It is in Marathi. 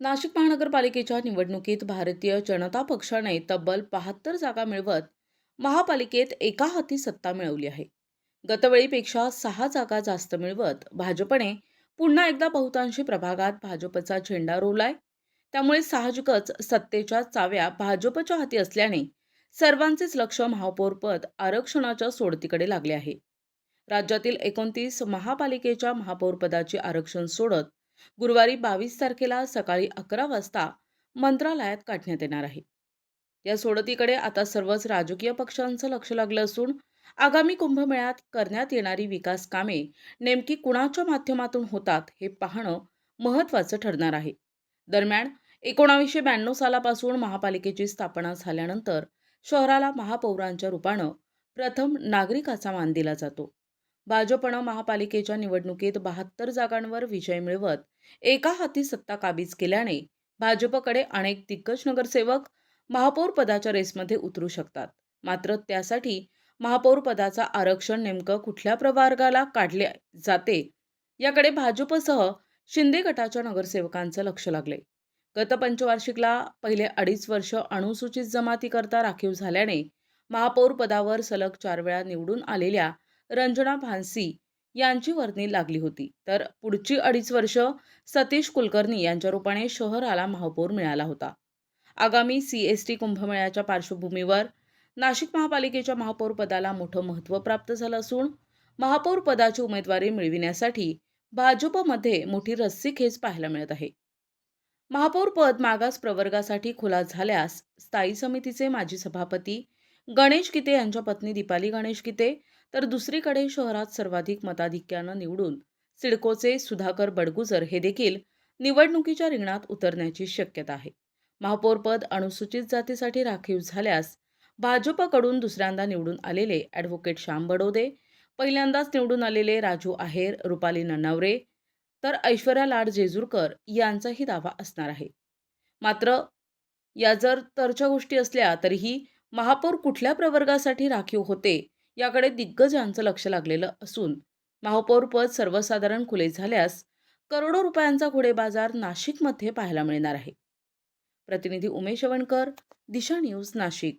नाशिक महानगरपालिकेच्या निवडणुकीत भारतीय जनता पक्षाने तब्बल बहात्तर जागा मिळवत महापालिकेत एका हाती सत्ता मिळवली आहे. गतवेळीपेक्षा सहा जागा जास्त मिळवत भाजपने पुन्हा एकदा बहुतांशी प्रभागात भाजपचा झेंडा रोवलाय. त्यामुळे साहजिकच सत्तेच्या चाव्या भाजपच्या हाती असल्याने सर्वांचेच लक्ष महापौरपद आरक्षणाच्या सोडतीकडे लागले आहे. राज्यातील एकोणतीस महापालिकेच्या महापौरपदाचे आरक्षण सोडत गुरुवारी बावीस तारखेला सकाळी अकरा वाजता मंत्रालयात काढण्यात येणार आहे. या सोडतीकडे आता सर्वच राजकीय पक्षांचं लक्ष लागलं असून आगामी कुंभमेळ्यात करण्यात येणारी विकास कामे नेमकी कुणाच्या माध्यमातून होतात हे पाहणं महत्त्वाचं ठरणार आहे. दरम्यान एकोणावीसशे ब्याण्णव सालापासून महापालिकेची स्थापना झाल्यानंतर शहराला महापौरांच्या रूपानं प्रथम नागरिकाचा मान दिला जातो. भाजपनं महापालिकेच्या निवडणुकीत बहात्तर जागांवर विजय मिळवत एका हाती सत्ता काबीज केल्याने भाजपकडे अनेक दिग्गज नगरसेवक महापौर पदाच्या रेसमध्ये उतरू शकतात. मात्र त्यासाठी महापौर पदाचा आरक्षण नेमकं कुठल्या प्रवर्गाला काढले जाते याकडे भाजपसह शिंदे गटाच्या नगरसेवकांचं लक्ष लागले. गत पंचवार्षिकला पहिले अडीच वर्ष अनुसूचित जमातीकरता राखीव झाल्याने महापौर पदावर सलग चार वेळा निवडून आलेल्या रंजना भानसी यांची वर्णी लागली होती. तर पुढची अडीच वर्ष सतीश कुलकर्णी यांच्या रूपाने शहराला महापौर मिळाला होता. आगामी सी एस टी कुंभमेळ्याच्या पार्श्वभूमीवर नाशिक महापालिकेच्या महापौर पदाला मोठं महत्त्व प्राप्त झालं असून महापौर पदाची उमेदवारी मिळविण्यासाठी भाजपमध्ये मोठी रस्सीखेच पाहायला मिळत आहे. महापौर पद मागास प्रवर्गासाठी खुला झाल्यास स्थायी समितीचे माजी सभापती गणेश गीते यांच्या पत्नी दीपाली गणेश गीते तर दुसरीकडे शहरात सर्वाधिक मताधिक्यानं निवडून सिडकोचे सुधाकर बडगुजर हे देखील निवडणुकीच्या रिंगणात उतरण्याची शक्यता आहे. महापौरपद अनुसूचित जातीसाठी राखीव झाल्यास भाजपकडून दुसऱ्यांदा निवडून आलेले ॲडव्होकेट श्याम बडोदे पहिल्यांदाच निवडून आलेले राजू आहेर रुपाली नन्नावरे तर ऐश्वर्या लाड जेजूरकर यांचाही दावा असणार आहे. मात्र या जर तरच्या गोष्टी असल्या तरीही महापौर कुठल्या प्रवर्गासाठी राखीव होते? याकडे दिग्गजांचं लक्ष लागलेलं असून महापौर पद सर्वसाधारण खुले झाल्यास करोडो रुपयांचा घोडे बाजार नाशिकमध्ये पाहायला मिळणार आहे. प्रतिनिधी उमेश वणकर दिशा न्यूज नाशिक.